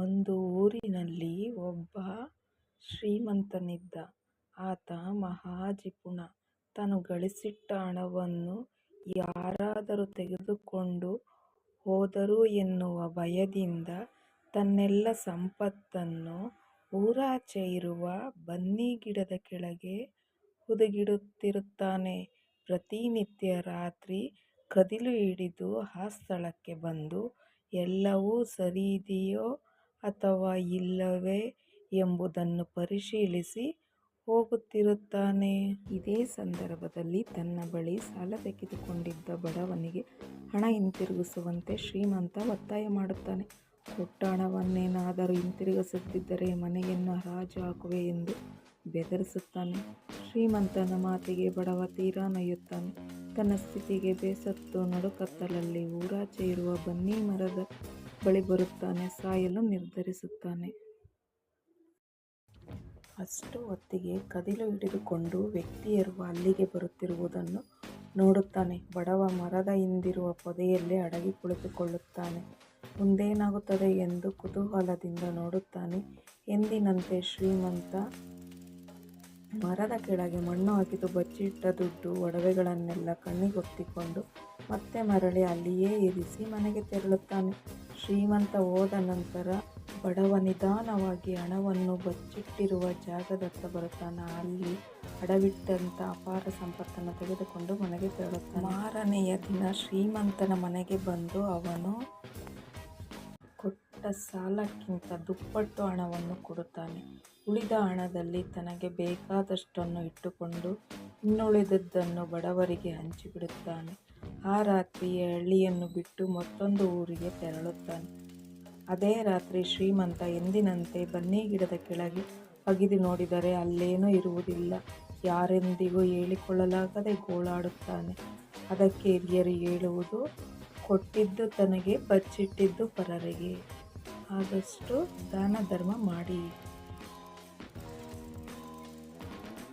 ಒಂದು ಊರಿನಲ್ಲಿ ಒಬ್ಬ ಶ್ರೀಮಂತನಿದ್ದ. ಆತ ಮಹಾಜಿಪುಣ. ತಾನು ಗಳಿಸಿಟ್ಟ ಹಣವನ್ನು ಯಾರಾದರೂ ತೆಗೆದುಕೊಂಡು ಹೋದರು ಎನ್ನುವ ಭಯದಿಂದ ತನ್ನೆಲ್ಲ ಸಂಪತ್ತನ್ನು ಊರಾಚೆ ಇರುವ ಬನ್ನಿಗಿಡದ ಕೆಳಗೆ ಹುದುಗಿಡುತ್ತಿರುತ್ತಾನೆ. ಪ್ರತಿನಿತ್ಯ ರಾತ್ರಿ ಕದಿಲು ಹಿಡಿದು ಆ ಸ್ಥಳಕ್ಕೆ ಬಂದು, ಎಲ್ಲವೂ ಸರಿಯಿದೆಯೋ ಅಥವಾ ಇಲ್ಲವೇ ಎಂಬುದನ್ನು ಪರಿಶೀಲಿಸಿ ಹೋಗುತ್ತಿರುತ್ತಾನೆ. ಇದೇ ಸಂದರ್ಭದಲ್ಲಿ ತನ್ನ ಬಳಿ ಸಾಲ ತೆಗೆದುಕೊಂಡಿದ್ದ ಬಡವನಿಗೆ ಹಣ ಹಿಂತಿರುಗಿಸುವಂತೆ ಶ್ರೀಮಂತ ಒತ್ತಾಯ ಮಾಡುತ್ತಾನೆ. ಕೊಟ್ಟ ಹಣವನ್ನೇನಾದರೂ ಹಿಂತಿರುಗಿಸುತ್ತಿದ್ದರೆ ಮನೆಯನ್ನು ಹರಾಜು ಹಾಕುವೆ ಎಂದು ಬೆದರಿಸುತ್ತಾನೆ. ಶ್ರೀಮಂತನ ಮಾತಿಗೆ ಬಡವ ತೀರಾ ನೊಯ್ಯುತ್ತಾನೆ ತನ್ನ ಸ್ಥಿತಿಗೆ ಬೇಸತ್ತು ನಡುಕತ್ತಲಲ್ಲಿ ಊರಾಚೆ ಇರುವ ಬನ್ನಿ ಮರದ ಬಳಿ ಬರುತ್ತಾನೆ. ಸಾಯಲು ನಿರ್ಧರಿಸುತ್ತಾನೆ. ಅಷ್ಟು ಹೊತ್ತಿಗೆ ಕದಿಲು ಹಿಡಿದುಕೊಂಡು ವ್ಯಕ್ತಿಯರು ಅಲ್ಲಿಗೆ ಬರುತ್ತಿರುವುದನ್ನು ನೋಡುತ್ತಾನೆ. ಬಡವ ಮರದ ಹಿಂದಿರುವ ಪೊದೆಯಲ್ಲೇ ಅಡಗಿ ಕುಳಿತುಕೊಳ್ಳುತ್ತಾನೆ. ಮುಂದೇನಾಗುತ್ತದೆ ಎಂದು ಕುತೂಹಲದಿಂದ ನೋಡುತ್ತಾನೆ. ಎಂದಿನಂತೆ ಶ್ರೀಮಂತ ಮರದ ಕೆಳಗೆ ಮಣ್ಣು ಹಾಕಿದು ಬಚ್ಚಿಟ್ಟ ದುಡ್ಡು, ಒಡವೆಗಳನ್ನೆಲ್ಲ ಕಣ್ಣಿಗೊತ್ತಿಕೊಂಡು ಮತ್ತೆ ಮರಳಿ ಅಲ್ಲಿಯೇ ಇರಿಸಿ ಮನೆಗೆ ತೆರಳುತ್ತಾನೆ. ಶ್ರೀಮಂತ ಹೋದ ನಂತರ ಬಡವ ನಿಧಾನವಾಗಿ ಹಣವನ್ನು ಬಚ್ಚಿಟ್ಟಿರುವ ಜಾಗದತ್ತ ಬರುತ್ತಾನೆ. ಅಲ್ಲಿ ಅಡವಿಟ್ಟಂಥ ಅಪಾರ ಸಂಪತ್ತನ್ನು ತೆಗೆದುಕೊಂಡು ಮನೆಗೆ ತೆರಳುತ್ತಾನೆ. ಮಾರನೆಯ ದಿನ ಶ್ರೀಮಂತನ ಮನೆಗೆ ಬಂದು ಅವನು ಕೊಟ್ಟ ಸಾಲಕ್ಕಿಂತ ದುಪ್ಪಟ್ಟು ಹಣವನ್ನು ಕೊಡುತ್ತಾನೆ. ಉಳಿದ ಹಣದಲ್ಲಿ ತನಗೆ ಬೇಕಾದಷ್ಟನ್ನು ಇಟ್ಟುಕೊಂಡು ಇನ್ನುಳಿದದ್ದನ್ನು ಬಡವರಿಗೆ ಹಂಚಿಬಿಡುತ್ತಾನೆ. ಆ ರಾತ್ರಿಯೇ ಹಳ್ಳಿಯನ್ನು ಬಿಟ್ಟು ಮತ್ತೊಂದು ಊರಿಗೆ ತೆರಳುತ್ತಾನೆ. ಅದೇ ರಾತ್ರಿ ಶ್ರೀಮಂತ ಎಂದಿನಂತೆ ಬನ್ನಿ ಗಿಡದ ಕೆಳಗೆ ಅಗಿದು ನೋಡಿದರೆ ಅಲ್ಲೇನೂ ಇರುವುದಿಲ್ಲ. ಯಾರೆಂದಿಗೂ ಹೇಳಿಕೊಳ್ಳಲಾಗದೆ ಗೋಳಾಡುತ್ತಾನೆ. ಅದಕ್ಕೆ ಹಿರಿಯರು ಹೇಳುವುದು, ಕೊಟ್ಟಿದ್ದು ತನಗೆ, ಬಚ್ಚಿಟ್ಟಿದ್ದು ಪರರಿಗೆ. ಆದಷ್ಟು ದಾನ ಧರ್ಮ ಮಾಡಿ.